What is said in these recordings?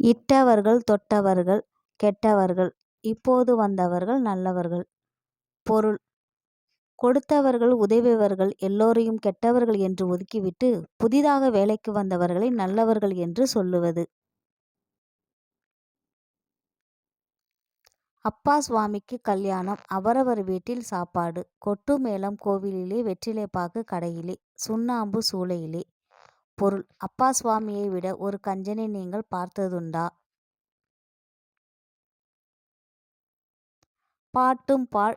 இட்டவர்கள் தொட்டவர்கள் கெட்டவர்கள் இப்போது வந்தவர்கள் நல்லவர்கள். பொருள் கொடுத்தவர்கள் உதவியவர்கள் எல்லோரையும் கெட்டவர்கள் என்று ஒதுக்கிவிட்டு புதிதாக வேலைக்கு வந்தவர்களை நல்லவர்கள் என்று சொல்லுவது. அப்பா சுவாமிக்கு கல்யாணம் அவரவர் வீட்டில் சாப்பாடு கொட்டு மேளம் கோவிலிலே வெற்றிலைப்பாக்கு கடையிலே சுண்ணாம்பு சூளையிலே. பொருள் அப்பா சுவாமியை விட ஒரு கஞ்சனை நீங்கள் பார்த்ததுண்டா? பாட்டும் பாழ்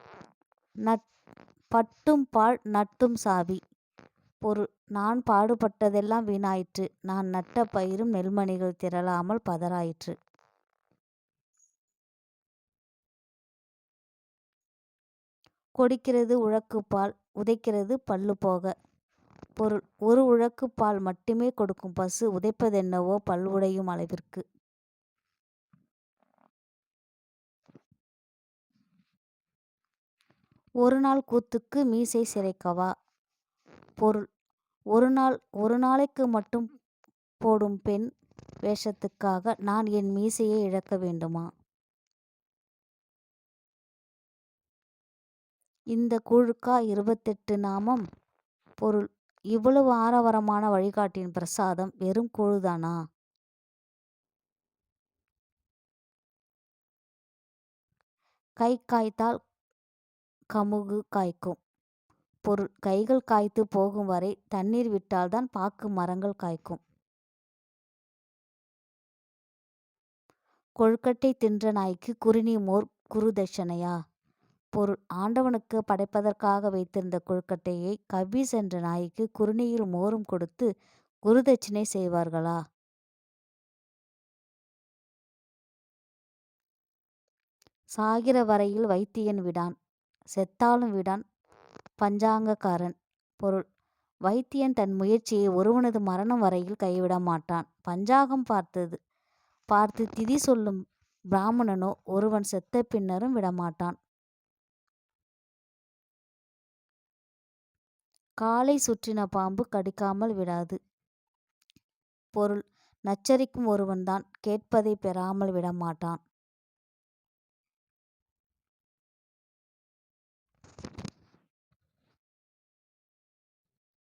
நட் பட்டும் பாழ் நட்டும் சாவி. பொருள் நான் பாடுபட்டதெல்லாம் வீணாயிற்று நான் நட்ட பயிரும் நெல்மணிகள் திரளாமல் பதறாயிற்று. கொடுக்கிறது உழக்குப்பால் உதைக்கிறது பல்லு போக. பொருள் ஒரு உழக்கு பால் மட்டுமே கொடுக்கும் பசு உதைப்பதென்னவோ பல்வுடையும் அளவிற்கு. ஒரு நாள் கூத்துக்கு மீசை சிறைக்கவா பொருள் ஒரு நாள் ஒரு நாளைக்கு மட்டும் போடும் பெண் வேஷத்துக்காக நான் என் மீசையை இழக்க வேண்டுமா? இந்த கூழுக்கா இருபத்தெட்டு நாமம்? பொருள் இவ்வளவு ஆரவாரமான வழிகாட்டியின் பிரசாதம் வெறும் கூழுதானா? கை காய்த்தால் கமுகு காய்க்கும். பொருள் கைகள் காய்த்து போகும் வரை தண்ணீர் விட்டால்தான் பாக்கு மரங்கள் காய்க்கும். கொழுக்கட்டை தின்ற நாய்க்கு குறுநி மோர் குருதட்சணையா? பொருள் ஆண்டவனுக்கு படைப்பதற்காக வைத்திருந்த கொழுக்கட்டையை கவ்வீஸ் என்ற நாய்க்கு குருணியில் மோரும் கொடுத்து குருதட்சிணை செய்வார்களா? சாகிற வரையில் வைத்தியன் விடான் செத்தாலும் விடான் பஞ்சாங்கக்காரன். பொருள் வைத்தியன் தன் முயற்சியை ஒருவனது மரணம் வரையில் கைவிட மாட்டான். பஞ்சாங்கம் பார்த்தது பார்த்து திதி சொல்லும் பிராமணனோ ஒருவன் செத்த பின்னரும் விடமாட்டான். காலை சுற்றின பாம்பு கடிக்காமல் விடாது. பொருள் நச்சரிக்கும் ஒருவன்தான் கேட்பதை பெறாமல் விடமாட்டான்.